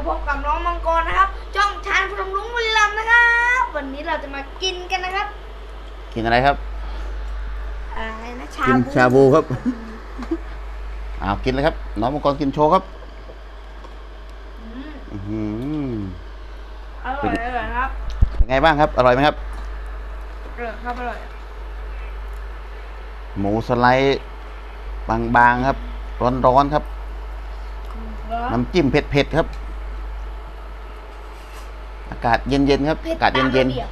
มาพบกับน้องมังกรนะครับจ้องชานพนมรุ้งบุรีรัมย์นะครับ วันนี้เราจะมากินกันนะครับ กินอะไรครับอะไรนะชากินบูชาบูครับอ้าวกินเลยครับ น้องมังกรกินโชว์ครับอืมอื้อหืออร่อยอร่อยครับเป็นไงบ้างครับ อร่อยไหมครับ อร่อยครับอร่อยหมูสไลด์บางๆครับ ร้อนๆครับ น้ำจิ้มเผ็ดๆครับ อากาศเย็นๆครับผ็ดอากาศตมเย็นระบีบ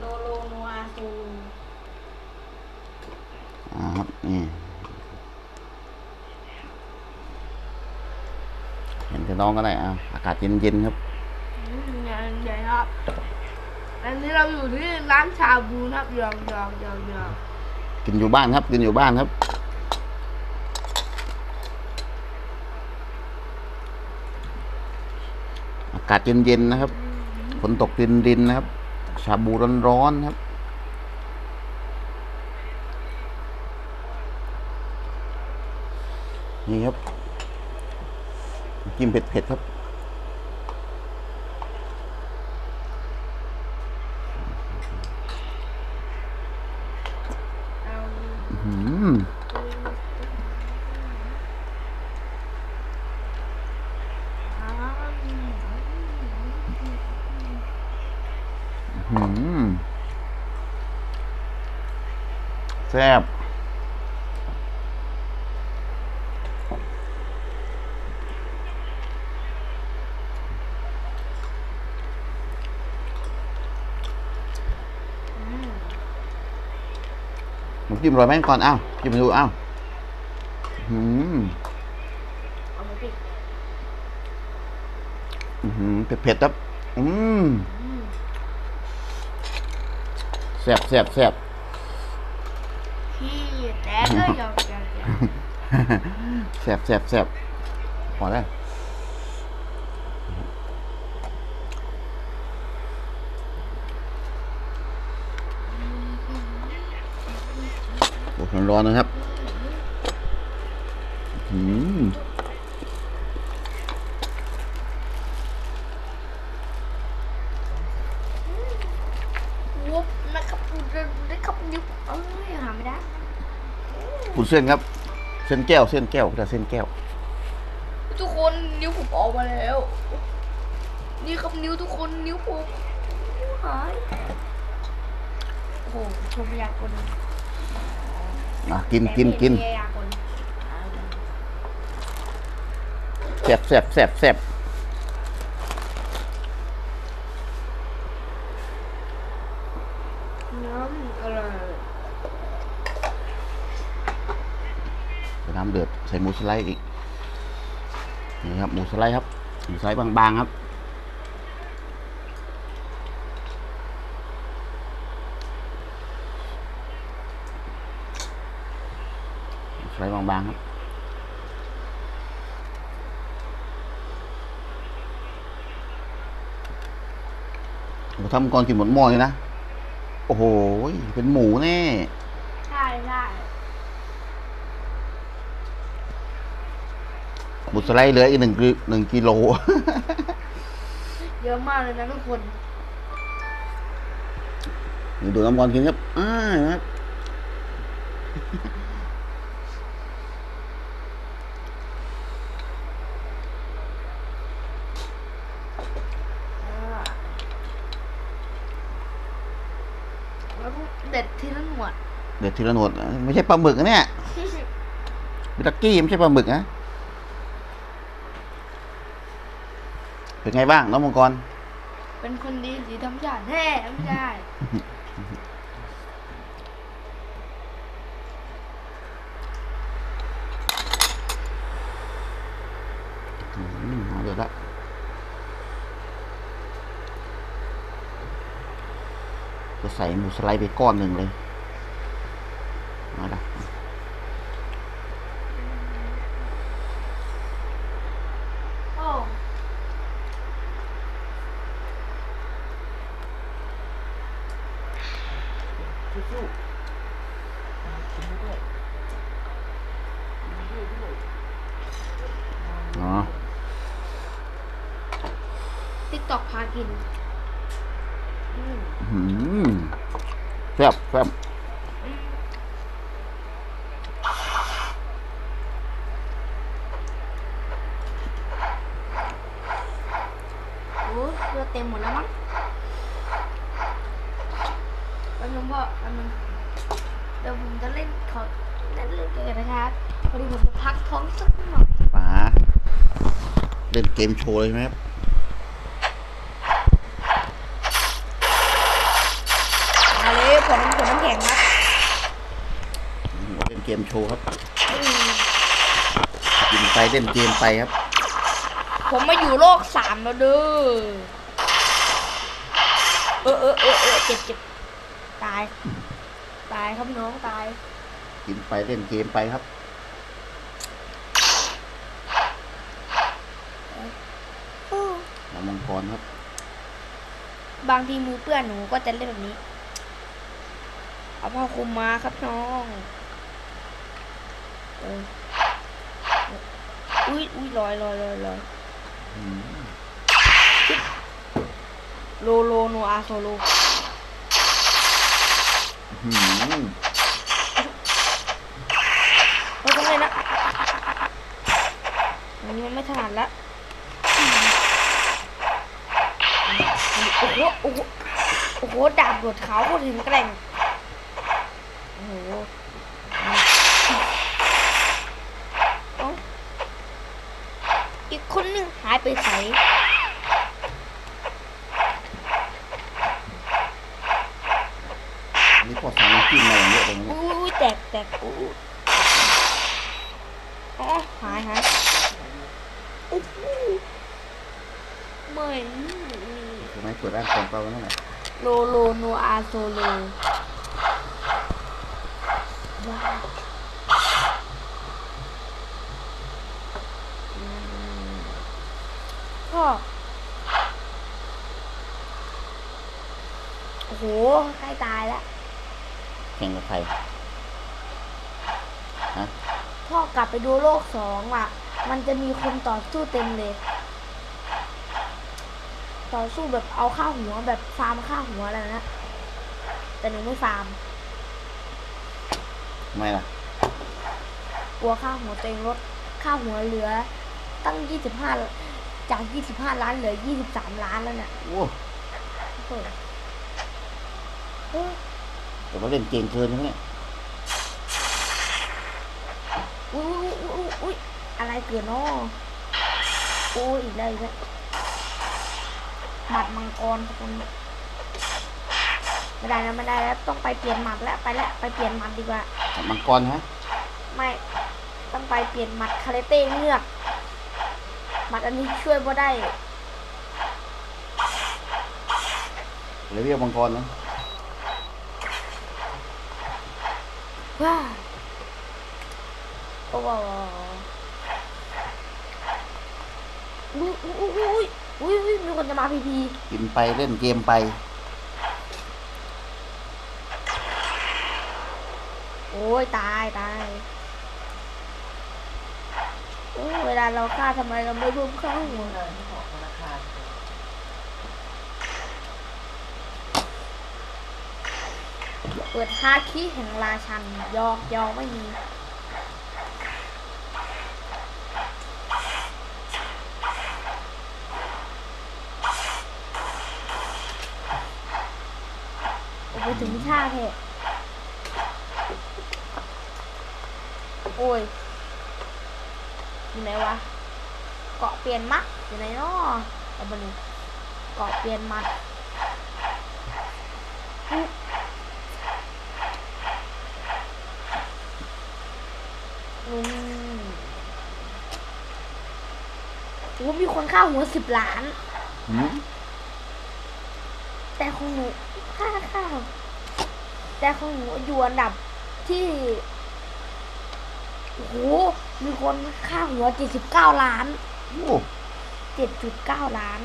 โลโลนัวซูๆอ่าครับนี่เห็นแต่น้องก็ได้อ่าอากาศเย็นๆครับอืมใหญ่ใหญ่ครับ อันนี้เราอยู่ที่ร้านชาบูนะครับยองยองยองยองกินอยู่บ้านครับ กินอยู่บ้านครับากาศเย็นๆนะครับฝนตกดินๆนะครับ ชาบูร้อนๆครับนี่ครับกินเผ็ดๆครับ เอา อื้อหือ อื้อหือแซ่บอืมน้ำจิ้มอร่อยไหมก่อนอ้าวจิ้มดูอ้าวอื้อหือเอามาปิดอื้อหือเผ็ดๆครับ อืมอืมแซ่บแซ่บแซ่บพี่ แต่ก็ยองยองยองแสบแสบแสบพอแล้วร้อนๆนะครับ อืม วุบนะครับนะครับนิ้วเอ้ยหาไม่ได้ ขุนเส้นครับ เส้นแก้ว เส้นแก้วแต่เส้นแก้ว ทุกคนนิ้วผมออกมาแล้ว นี่ครับนิ้วทุกคนนิ้วผมหายโอ้โหชมยากลอะกินกินกินแต่ไม่ยากลแซ่บแซ่บแซ่บแซ่บ น้ำอร่อย ใส่น้ำเดือดใส่ หมูสไลด์อีกนี่ครับหมูสไลด์ครับหมูสไลด์บางๆครับสไลด์บางๆครับผมทำก่อนกินหมดหม้อเลยนะ โอ้โห เป็นหมูแน่ ใช่ใช่ หมูสไลด์เหลืออีกหนึ่งกิหนึ่งกิโล เยอะมากเลยนะทุกคนนี่ดูน้ำบอลกินครับอ่านะครับแล้วก็เด็ดทีละหนวด เด็ดทีละหนวด ไม่ใช่ปลาหมึกนะเนี่ยบิตากี้ไม่ใช่ปลาหมึกนะ เป็นไงบ้างน้องมังกร เป็นคนดีสีธรรมชาติแท้ไม่ได้ อืมเอาเดี๋ยวละจะใส่หมูสไลด์ไปก้อนหนึ่งเลยมาละ โอ้ เอา ตอกพากินอืมอืมแซ่บแซ่บอืมโอ้เลือดเต็มหมดแล้วมั้งแป๊บนึงพ่อแป๊บนึงเดี๋ยวผมจะเล่นขอเล่นเล่นเกมนะครับพอดีผมจะพักท้องสักหน่อยป๋าเล่นเกมโชว์เลยใช่ไหมครับ มาเลยผมผมน้ำแข็งครับ อืม เล่นเกมโชว์ครับอืมกินไปเล่นเกมไปครับ ผมมาอยู่โลกสามแล้วเด้อเออเออเออเออเจ็บเจ็บตาย ตายครับน้องตาย กินไปเล่นเกมไปครับน้ำมังกรครับ บางทีมือเปื้อนหนูก็จะเล่นแบบนี้ เอาผ้าคลุมมาครับน้อง เอออุ้ยอุ้ยลอยลอยลอยลอยอืมโลโลโนอาโซโลอืมเราต้องเลยนะอันนี้มันไม่ถนัดละโอ้โหโอ้โหโอ้โหดาบหลดเขาโคตรถึงแกร่ง โอ้โหเอ้า อีกคนหนึ่งหายไปไหนอันนี่พอสั่งน้ำจิ้มมาอย่างเยอะเลยนะอุ้ยอุ้ยแตกแตกอุ้ยอ๋อหายหายโอ้โหเหมือนใช่ไหมเปิดร้านของเปล่านั่นแหละโลโลโนอาโซโลว้าวอืม พ่อโอ้โหใกล้ตายแล้วแข่งกับใครฮะพ่อกลับไปดูโลกสองอะ มันจะมีคนต่อสู้เต็มเลย ต่อสู้แบบเอาข้าวหัวแบบฟาร์มข้าวหัวอะไรนะแต่หนูไม่ฟาร์มทำไมล่ะกลัวข้าวหัวตัวเองลดข้าวหัวเหลือ ตั้งยี่สิบห้า จากยี่สิบห้าล้านเหลือยี่สิบสามล้านแล้วเนี่ยโอ้เฮ้ยเออแต่ว่าเล่นเก่งเกินใช่ไหมเนี่ยอุ้ยอุ้ยอุ้ยอุ้ยอะไรเกิดเนาะโอ้ยอีกแล้วอีกแล้วหมัดมังกรคนไม่ได้แล้วไม่ได้แล้วต้องไปเปลี่ยนหมัดแล้วไปแล้วไปเปลี่ยนหมัดดีกว่ากับมังกรฮะ ไม่ต้องไปเปลี่ยนหมัดคาเรเต้เงือก หมัดอันนี้ช่วยบ่ได้เลเวียมังกรนะว้าโอ้โหอุ้ยอุ้ยอุ้ยอุ้ยอุ้ยมีคนจะมาพีพีกินไปเล่นเกมไป โอ้ยตายตายโอ้ย เวลาเราฆ่าทำไมเราไม่รวมเข้าหัวเปิดฮาคิแห่งราชันยอกยอกไม่มีโอ้ไปถึงท่าเถอะโอ้ย อยู่ไหนวะ เกาะเปลี่ยนมัดอยู่ไหนเนาะเอาบันนี้เกาะเปลี่ยนมัดอุ๊ยอืมโอ้มีคนฆ่าหัวสิบล้านหืมแต่ของหนูค่าข้าวแต่ของหนูอยู่อันดับที่ โอ้โห มีคนค่าหัวเจ็ดสิบเก้าล้าน โอ้เจ็ดจุดเก้าล้าน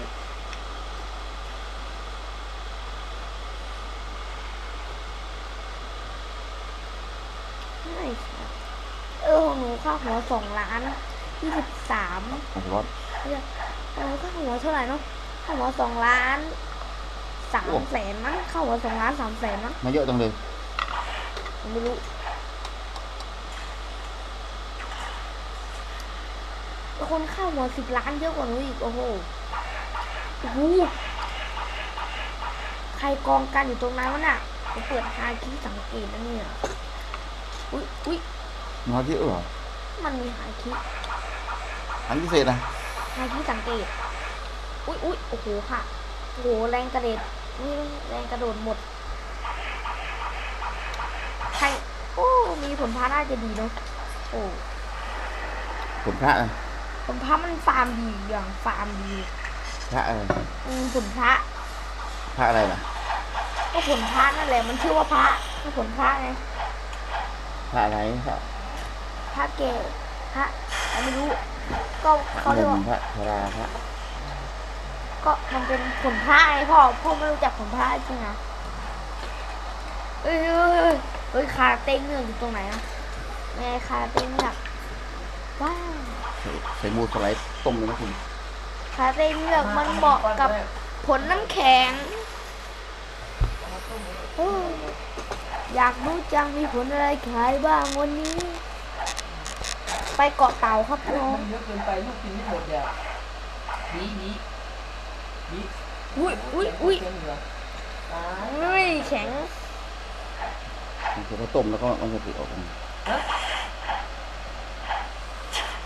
ไม่ใช่เออของหนูค่าหัวสองล้านยี่สิบสามไอ้รถเออของหนูค่าหัวเท่าไหร่เนาะเข้าหัวสองล้านสามแสนมั้งเข้าหัวสองล้านสามแสนมั้งมาเยอะจังเลยผมไม่รู้ คนเข้าหัวสิบล้านเยอะกว่าหนูอีกโอ้โหโอ้โหใครกองกันอยู่ตรงนั้นวะน่ะผมเปิดฮาคิสังเกตนะเนี่ยอุ้ยอุ้ยมาที่เออมันมีฮาคิอันพิเศษนะฮาคิสังเกต อุ้ยอุ้ยโอ้โหค่ะโอ้โหแรงกระเด็ดนี่แรงกระโดดหมดใครโอ้มีผลพาน่าจะดีเนาะโอ้ผลพระนะ ผลพามันฟาร์มดีอย่างฟาร์มดีพระอะไรอืมผลพระพระอะไรล่ะก็ผลพระนั่นแหละมันชื่อว่าพระก็ผลพระไงพระอะไรพระพระเกศพระอะไรไม่รู้ ก็พระเขานเรียกมว่าพระธราพระก็มันเป็นผลพระไงพ่อพ่อไม่รู้จักผลพระจริงนะเอ้ยเอ้ยเอ้ยเอ้ยคาเต้งเนื่องอยู่ตรงไหนอะไงคาเต้งแบบว้าว ใส่ใส่หมูสไลด์ต้มเลยนะคุณคาเต้งเลือกมันเหมาะกับผลน้ำแข็งเอ้ยอยากรู้จังมีผลอะไรขายบ้างวันนี้ ไปเกาะเต่าครับน้องมันเยอะเกินไปลูกกินไม่หมดอะบีบีบีอุ้ยอุ้ยอุ้ยเค็มเหรอตายอุ้ยแข็งมันจะต้มแล้วก็มันจะติดออกมา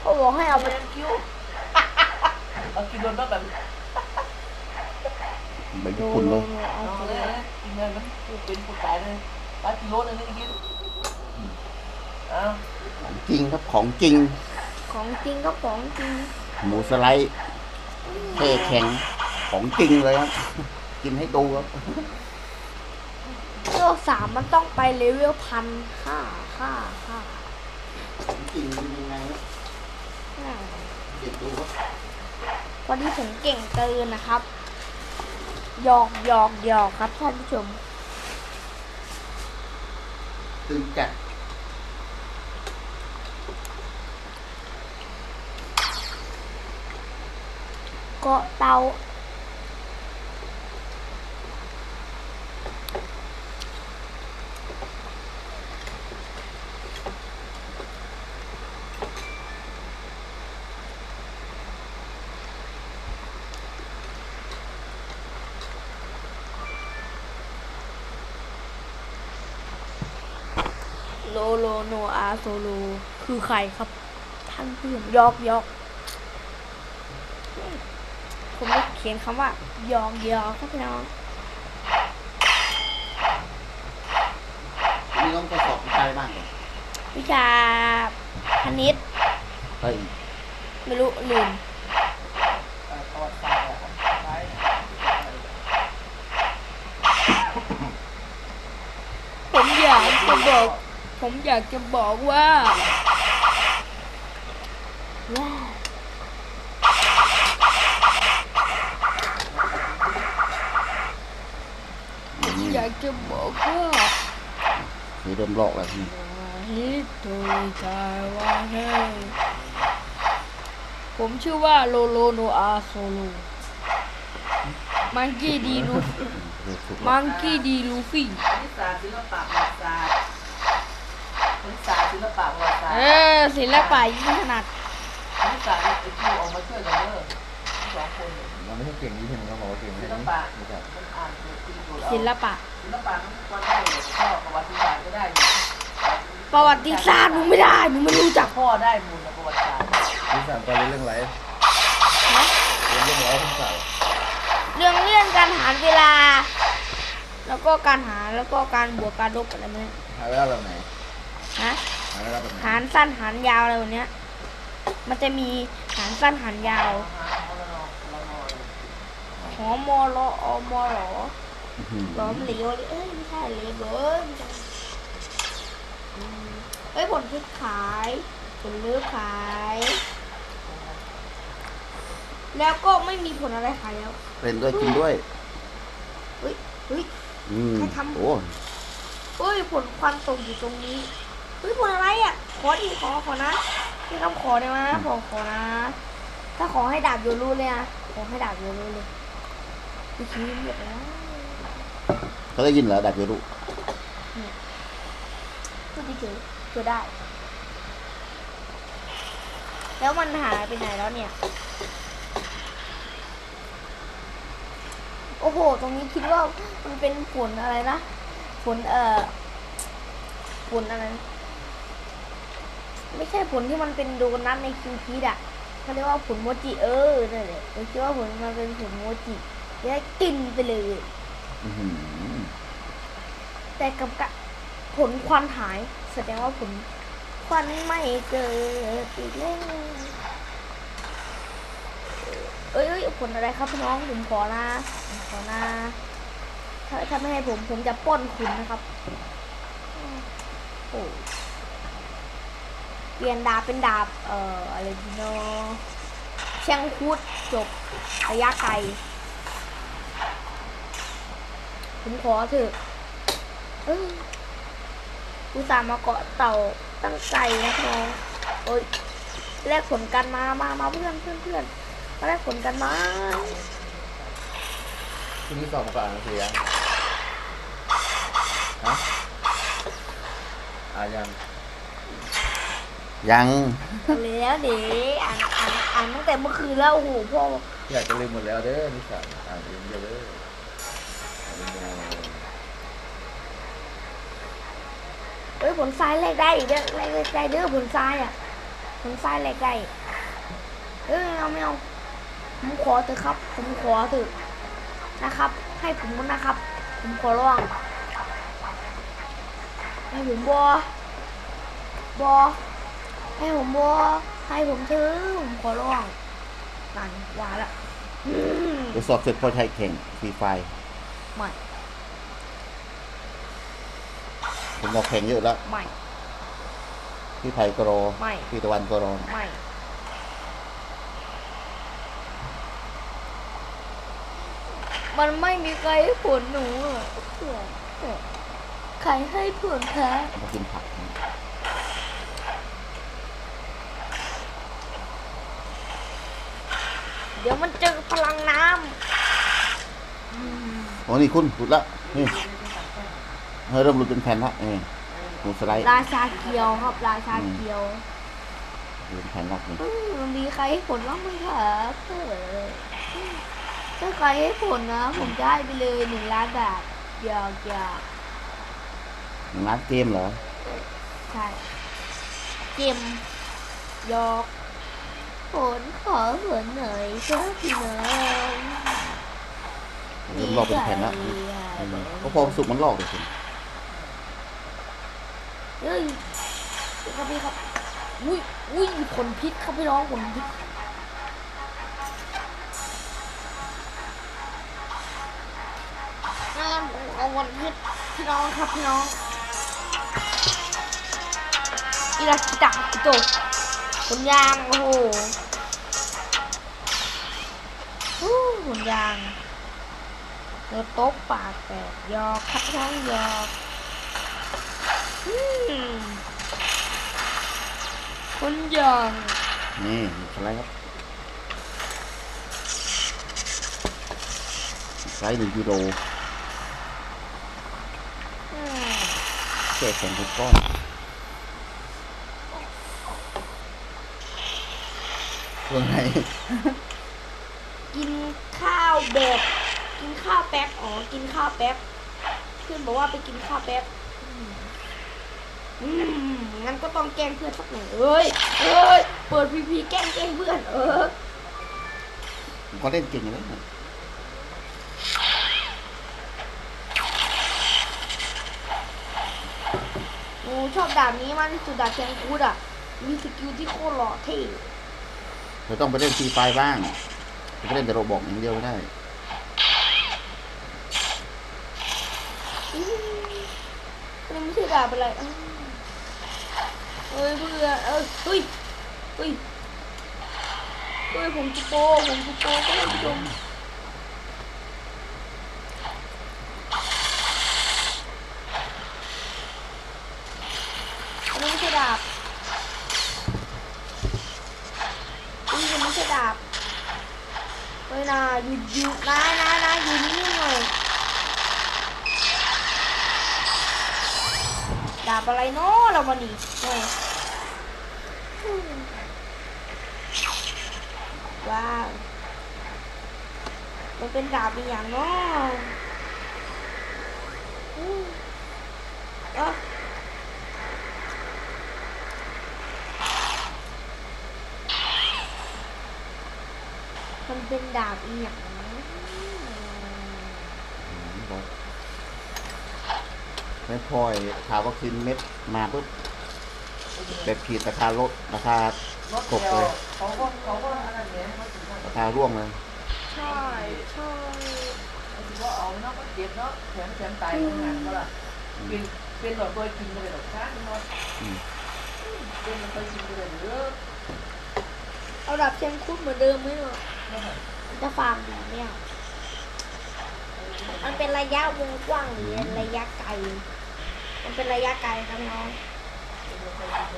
เขาบอกให้เอาไปเป็นคิ้วเอากินโดนแบบใบญี่ปุ่นเลยเอาเอาไปเลยนะกินเลยมันเป็นผู้ตายเลยปลากิโลนึงนี่กินเอาของจริงครับของจริง ของจริงก็ของจริง หมูสไลด์เท่แข็งของจริงเลยครับ กินให้ดูครับเลเวลสามมันต้องไปเลเวลพันห้าห้าห้าของจริงเป็นยังไงครับ ห้า เด็กดูครับวันนี้ผมเก่งเกินนะครับหยอกหยอกหยอกครับท่านผู้ชมตึงจัดเกาะเตา โลโลโนอาโซโลคือใครครับ ท่านผู้ชมยอกยอกผมจะเขียนคำว่าหยอกหยอกครับพี่น้องนี่ต้องทดสอบวิจัยบ้างก่อนวิชาคณิตเฮ้ยไม่รู้ลืมประวัติศาสตร์อะตายผมอยากจะบอก ผมอยากจะบอกว่าว้าวผมอยากจะบอกว่าคือเริ่มลอกแล้วนี่ฮิตโตกาว่าเฮ้ผมชื่อว่าโลโลโนอาโซโลมังกี้ดีลูเริ่มสุกแล้วมังกี้ดีลูฟี่คณิตศาสตร์ศิลปะประวัติศาสตร์คณิต ศาสตร์ศิลปะประวัติศาสตเอร์อศิลปะยิ่งถนัดคณิตศาสตร์เนี่ยไอ้คิวออกมาช่วยกันเด้อสองคนเนี่ยมันไม่ใช่เก่งนี้เห็นเขาบอกว่าเก่งศิแค่ลนี้ปะไม่ใช่มันอ่านตัวตีตัวเอาศิลปะ ศิลปะมันก็ได้อยู่พ่อประวัติศาสตร์ก็ได้อยู่ประวัติศาสตร์หนูไม่ได้หนูไม่รู้จักพ่อได้หมูลประวัติศาสตร์ที่สามตอนเรียนเรื่องไรนะเรียนเรื่องไรทั้งสายเรื่องเรื่องการหารเวลา แล้วก็การหารแล้วก็การบวกการลบอะไรแบบนี้หาเวลาแบบไหนฮะ หาเวลาแบบไหนหารสั้นหารยาวอะไรแบบเนี้ย มันจะมีหารสั้นหารยาวหอมอรออมอรออื้อหือหลอมเหลวเอ้ยไม่ใช่เหลวเบ้ยไม่ใช่อืมเอ้ยผลคิดขายผลเลือกขาย แล้วก็ไม่มีผลอะไรขายแล้วเป็นด้วยกินด้วยเฮ้ยเฮ้ยอืมใครทำโอ้เฮ้ยผลควันตกอยู่ตรงนี้ เฮ้ยผลอะไรอะ ขอดีขอขอนะพี่คำขอได้ไหมขอขอนะ ถ้าขอให้ดาบโยรู้เลยนะขอให้ดาบโยรู้เลยพี่ชี้เรียบร้อยเขาได้ยินเหรอดาบเยรุพูดเฉยๆคือได้ แล้วมันหายไปไหนแล้วเนี่ย โอ้โห ตรงนี้คิดว่ามันเป็นฝนอะไรนะฝนเอ่อฝนอะไรนะ ไม่ใช่ฝนที่มันเป็นโดนัทในคิวพีดอะเขาเรียกว่าฝนโมจิเออนั่นแหละผมคิดว่าฝนมันเป็นฝนโมจิจะได้กินไปเลย อื้อหือแต่กับกะผลควันหาย แสดงว่าผลควันไม่เกิดอีกแล้วเอ้ยเอ้ยผลอะไรครับพี่น้องผมขอนะผมขอนะถ้าถ้าไม่ให้ผมผมจะปล้นคุณนะครับ โอ้ เปลี่ยนดาบเป็นดาบ เอ่ออะไรดีเนาะแชงคูดจบระยะไกล ผมขอเถอะอุตส่าห์มาเกาะเต่าตั้งใจนะพี่น้องโอ้ยแลกผลกันมา มา มาเพื่อนเพื่อนเพื่อนมาแลกผลกันมาที่นี่สอบก่อนเสียฮะอ่ายัง ยัง แล้วเดี๋ยวอ่านอ่านอ่านตั้งแต่เมื่อคืนแล้วโอ้โหพ่ออยากจะลืมหมดแล้วเด้อนิสัยอ่านลืมเยอะเด้ออ่านลืมเยอเอ้ยผลทรายแลกได้อีกเด้อแลกได้เด้อผลทรายอะผลทรายแลกได้เอ้ยไม่เอาไม่เอาผมขอเถอะครับ ผมขอเถอะนะครับ ให้ผมนะครับ ผมขอร้องให้ผมบอบอ ให้ผมบอให้ผมเถอะผมขอร้องนั่นว่าละอืมเดี๋ยวสอบเสร็จพอใช้แข่งฟรีไฟไม่ผมบอกแข่งเยอะแล้วไม่พี่ไผ่ก็รอไม่พี่ตะวันก็รอไม่มันไม่มีใครให้ผลหนูอะใครให้ผลคะเอามากินผัก ดี๋ยวมันเจอพลังน้โอ้นี่คุณหลุดละนี่เฮ้ยเริ่มหลุดเป็นแผ่นละนี่หมูสไลด์ำราชาเกียวครับราชาเกียวหลุดเป็นแผ่นละนี่อืมมีใครให้ผลบ้างไหมคะเออถ้าใครให้ผลนะ ผมจะให้ไปเลยหนึ่งล้านบาทอยากอยากหนึ่งร้านเกมเหรอใช่เกมยอก ผลขอผลหน่อยเจ้าพี่น้องเริ่มลอกเป็นแผ่นละอืมเพราะพอสุกมันลอกเลยคุณเฮ้ยครับพี่ครับอุ้ยอุ้ยผลพิษครับพี่น้องผลพิษนั่นเอาผลพิษพี่น้องครับพี่น้องอีราคิตะกิโตะผลยางโอ้โหฮู้ผลยางเนื้อโต๊ะปากแตกยอกครับพี่น้องยอกอืมคนอย่างนี่หมูสไลด์ครับสไลด์หนึ่งกิโลอืมแช่แข็งทุกก้อน เรื่องไหน กินข้าวแบบกินข้าวแป๊บอ๋อกินข้าวแป๊บเพื่อนบอกว่าไปกินข้าวแป๊บอืมอืมงั้นก็ต้องแกล้งเพื่อนสักหน่อยเอ้ยเอ้ยเปิดพีพีแกล้งแกล้งเพื่อนเออผมก็เล่นเก่งอยู่แล้วนะหนูชอบดาบนี้มากที่สุดดาบแทงกูดอะมีสกิลที่โคตรหล่อเท่ เราต้องไปเล่นฟรีไฟบ้างจะไปเล่นแต่โรบอกอย่างเดียวไม่ได้อืมมันไม่ใช่ดาบอะไรเอ้ยเพื่อนเอ้ยเฮ้ยเฮ้ยเฮ้ยผมจะโปรผมจะโปรก็ท่านผู้ชมอันนี้ไม่ใช่ดาบอันนี้ไม่ใช่ดาบ เฮ้ยนาหยุดหยุดนะนะนะอยู่นิ่งๆหน่อยดาบอะไรเนาะเรามาหนีเฮ้ยว้าว มันเป็นดาบอีกอย่างเนาะอืมเอ้ มันเป็นดาบอีกอย่างนะไม่พอยข่าววัคซีนเม็ดมาปุ๊บแบบขีดราคาลดราคารถตกเดียวเลยเขาก็เขาก็อันนั้นเนี่ยเขาถึงว่าราคาร่วงเลย ใช่ใช่เขาถึงว่าเอาเนาะก็เจ็บเนาะแถมแถมตายทำงานก็ล่ะเป็นเป็นหลอดตัวกินไปเลยดอกค้างเนาะอืมเป็นมันไปกินไปเลยเด้อเอาดาบเชมคุดเหมือนเดิมไหมเนาะ จะฟาร์มดีเนี่ยมันเป็นระยะวงกว้างหรือระยะไกล มันเป็นระยะไกลครับน้อง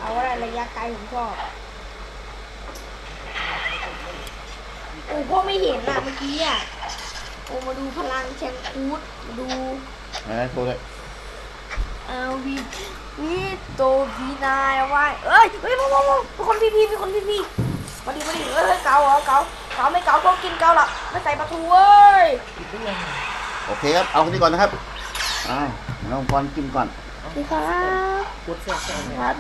เอาอะไรระยะไกลผมชอบโอ้พ่อไม่เห็นอะเมื่อกี้อะโอ้มาดูพลังแชงคูดมาดูไหนโชว์เลยเออวีวีโตวีนายว่าเอ้ยเฮ้ยพ่อพ่อพ่อเป็นคนพี่พี่เป็นคนพี่พี่มาดิมาดิเอ้ยเกาเหรอเกา เกาไม่เกาก็กินเกาละไม่ใส่ปลาทูเว้ยกินได้ยังโอเคครับ เอาคนนี้ก่อนนะครับอ้าวน้องกรกินก่อน สวัสดีครับปวดแสบแสบครับ